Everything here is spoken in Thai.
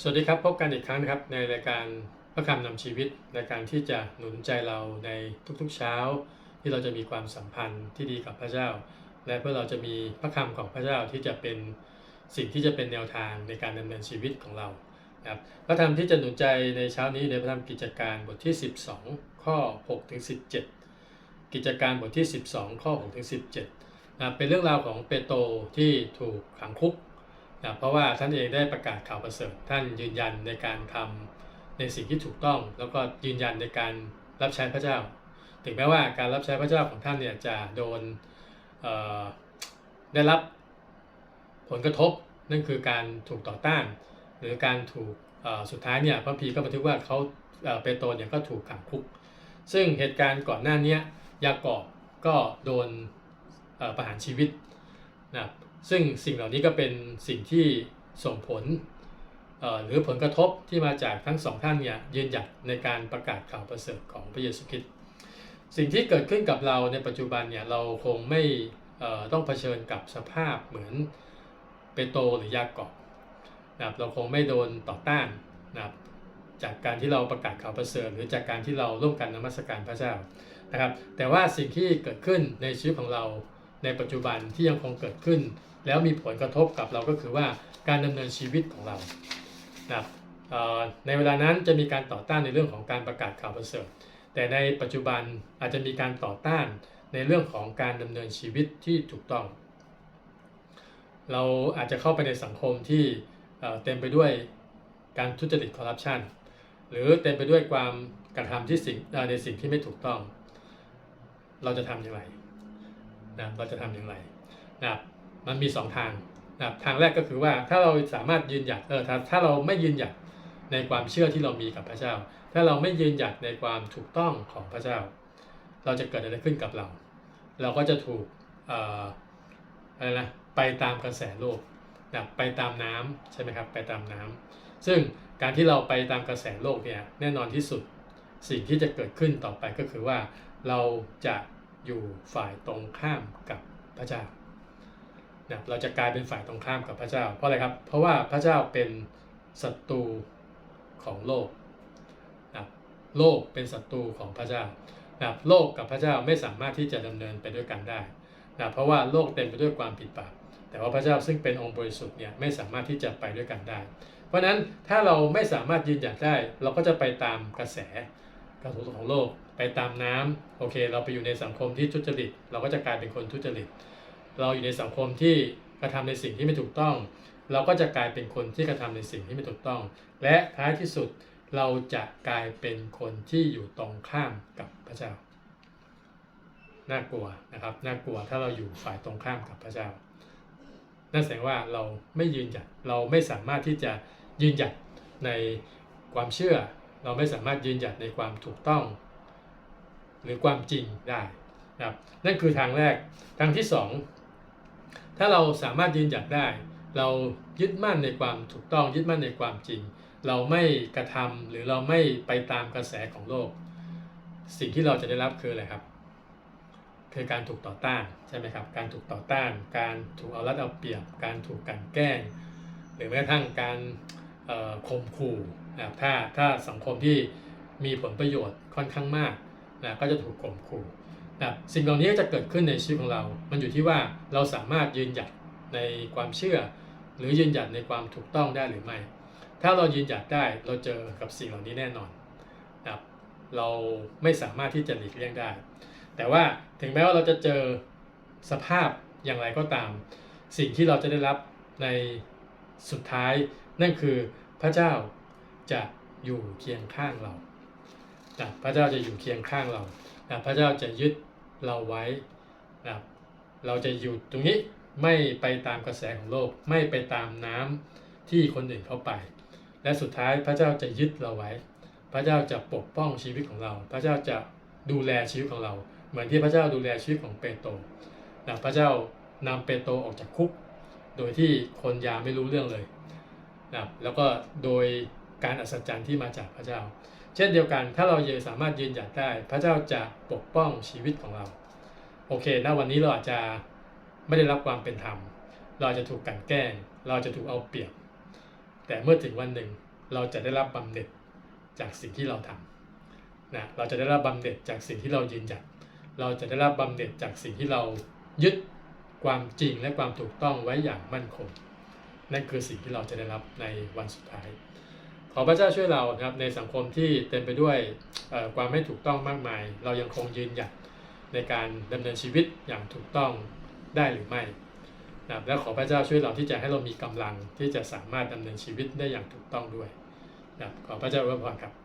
สวัสดีครับ พบกันอีกครั้งนะครับ ในรายการพระคำนำชีวิตในการที่จะหนุนใจเราในทุกๆเช้า ที่เราจะมีความสัมพันธ์ที่ดีกับพระเจ้า และเพื่อเราจะมีพระคำของพระเจ้าที่จะเป็นสิ่งที่จะเป็นแนวทางในการดำเนินชีวิตของเรานะครับพระธรรมที่จะหนุนใจในเช้านี้ในพระธรรมกิจการบทที่ 12 ข้อ6ถึง17 กิจการบทที่ 12 ข้อ6ถึง17นะเป็นเรื่องราวของเปโตรที่ถูกขังคุก นะเพราะว่าท่านเองได้ประกาศข่าวประเสริฐท่านยืนยันในการทำในสิ่งที่ถูกต้อง แล้วก็ยืนยันในการรับใช้พระเจ้า ถึงแม้ว่าการรับใช้พระเจ้าของท่านเนี่ยจะโดนได้รับผลกระทบนั่นคือการถูกต่อต้าน หรือการถูกสุดท้ายเนี่ยพระพีร์ก็บันทึกว่าเขาเปโตรเนี่ยก็ถูกขังคุก ซึ่งเหตุการณ์ก่อนหน้านี้ยากอบก็โดนประหารชีวิตนะ ซึ่งสิ่งเหล่านี้ก็เป็นสิ่งที่ส่งผลหรือผลกระทบที่มาจากทั้งสองท่านเนี่ยยืนหยัดในการประกาศข่าวประเสริฐของพระเยซูคริสต์สิ่งที่เกิดขึ้นกับเราในปัจจุบันเนี่ยเราคงไม่ต้องเผชิญกับสภาพเหมือนเปโตรหรือยากอบนะครับเราคงไม่โดนต่อต้านนะครับจากการที่เราประกาศข่าวประเสริฐหรือจากการที่เราร่วมกันนมัสการพระเจ้านะครับ แต่ว่าสิ่งที่เกิดขึ้นในชีวิตของเราในปัจจุบันที่ยังคงเกิดขึ้น แล้วมีผลกระทบกับเราก็คือว่าการดำเนินชีวิตของเรานะครับในเวลานั้นจะมีการต่อต้านในเรื่องของการประกาศข่าวประเสริฐ แต่ในปัจจุบันอาจจะมีการต่อต้านในเรื่องของการดำเนินชีวิตที่ถูกต้อง เราอาจจะเข้าไปในสังคมที่เต็มไปด้วยการทุจริตคอร์รัปชันหรือเต็มไปด้วยความกระทำที่สิ่งในสิ่งที่ไม่ถูกต้อง เราจะทำอย่างไรนะเราจะทำอย่างไรนะครับ มันมี 2 ทางนะครับทางแรกก็คือว่าถ้าเราสามารถยืนหยัดเออถ้าถ้าเราไม่ยืนหยัดในความเชื่อที่เรามีกับพระเจ้า ถ้าเราไม่ยืนหยัดในความถูกต้องของพระเจ้า เราจะเกิดอะไรขึ้นกับเรา เราก็จะถูกเอ่ออะไรนะไปตามกระแสโลกนะไปตามน้ำใช่ไหมครับไปตามน้ำซึ่งการที่เราไปตามกระแสโลกเนี่ยแน่นอนที่สุดสิ่งที่จะเกิดขึ้นต่อไปก็คือว่าเราจะอยู่ฝ่ายตรงข้ามกับพระเจ้า นะเราจะกลายเป็นฝ่ายตรงข้ามกับพระเจ้า เพราะอะไรครับ เพราะว่าพระเจ้าเป็นศัตรูของโลกนะโลกเป็นศัตรูของพระเจ้านะโลกกับพระเจ้าไม่สามารถที่จะดำเนินไปด้วยกันได้นะเพราะว่าโลกเต็มไปด้วยความผิดบาปแต่ว่าพระเจ้าซึ่งเป็นองค์บริสุทธิ์เนี่ยไม่สามารถที่จะไปด้วยกันได้ เพราะฉะนั้นถ้าเราไม่สามารถยืนหยัดได้ เราก็จะไปตามกระแสกระแสของโลก ไปตามน้ำโอเค เราไปอยู่ในสังคมที่ทุจริต เราก็จะกลายเป็นคนทุจริต เราอยู่ในสังคมที่กระทำในสิ่งที่ไม่ถูกต้อง เราก็จะกลายเป็นคนที่กระทำในสิ่งที่ไม่ถูกต้อง และท้ายที่สุดเราจะกลายเป็นคนที่อยู่ตรงข้ามกับพระเจ้า น่ากลัวนะครับน่ากลัวถ้าเราอยู่ฝ่ายตรงข้ามกับพระเจ้านั่นแสดงว่าเราไม่ยืนหยัดเราไม่สามารถที่จะยืนหยัดในความเชื่อ เราไม่สามารถยืนหยัดในความถูกต้อง หรือความจริงได้นะครับนั่นคือทางแรกทางที่สอง ถ้าเราสามารถยืนหยัดได้ เรายึดมั่นในความถูกต้องยึดมั่นในความจริง เราไม่กระทำหรือเราไม่ไปตามกระแสของโลก สิ่งที่เราจะได้รับคืออะไรครับ คือการถูกต่อต้านใช่ไหมครับ การถูกต่อต้าน การถูกเอารัดเอาเปรียบ การถูกกันแกล้ง หรือแม้กระทั่งการข่มขู่นะครับถ้าถ้าสังคมที่มีผลประโยชน์ค่อนข้างมากนะก็จะถูกข่มขู่ นะสิ่งเหล่านี้จะเกิดขึ้นในชีวิตของเรา มันอยู่ที่ว่าเราสามารถยืนหยัดในความเชื่อ หรือยืนหยัดในความถูกต้องได้หรือไม่ ถ้าเรายืนหยัดได้เราเจอกับสิ่งเหล่านี้แน่นอนนะเราไม่สามารถที่จะหลีกเลี่ยงได้ แต่ว่าถึงแม้ว่าเราจะเจอสภาพอย่างไรก็ตาม สิ่งที่เราจะได้รับในสุดท้ายนั่นคือพระเจ้าจะอยู่เคียงข้างเรานะพระเจ้าจะอยู่เคียงข้างเรานะพระเจ้าจะยึด เราไว้นะเราจะอยู่ตรงนี้ไม่ไปตามกระแสของโลก ไม่ไปตามน้ำที่คนอื่นเข้าไป และสุดท้ายพระเจ้าจะยึดเราไว้ พระเจ้าจะปกป้องชีวิตของเรา พระเจ้าจะดูแลชีวิตของเรา เหมือนที่พระเจ้าดูแลชีวิตของเปโตรนะพระเจ้านำเปโตรออกจากคุก โดยที่คนยาไม่รู้เรื่องเลยนะแล้วก็โดยการอัศจรรย์ที่มาจากพระเจ้า เช่นเดียวกัน ถ้าเราเยสามารถยืนหยัดได้ พระเจ้าจะปกป้องชีวิตของเรา โอเคณวันนี้เราอาจจะไม่ได้รับความเป็นธรรม เราจะถูกกันแกล้ง เราจะถูกเอาเปรียบ แต่เมื่อถึงวันหนึ่งเราจะได้รับบำเหน็จจากสิ่งที่เราทำนะเราจะได้รับบำเหน็จจากสิ่งที่เรายืนหยัด เราจะได้รับบำเหน็จจากสิ่งที่เรายึดความจริงและความถูกต้องไว้อย่างมั่นคง นั่นคือสิ่งที่เราจะได้รับในวันสุดท้าย ขอพระเจ้าช่วยเรานะครับในสังคมที่เต็มไปด้วยความไม่ถูกต้องมากมาย เรายังคงยืนหยัดในการดำเนินชีวิตอย่างถูกต้องได้หรือไม่นะครับและขอพระเจ้าช่วยเราที่จะให้เรามีกำลังที่จะสามารถดำเนินชีวิตได้อย่างถูกต้องด้วยนะครับขอพระเจ้าอวยพรครับ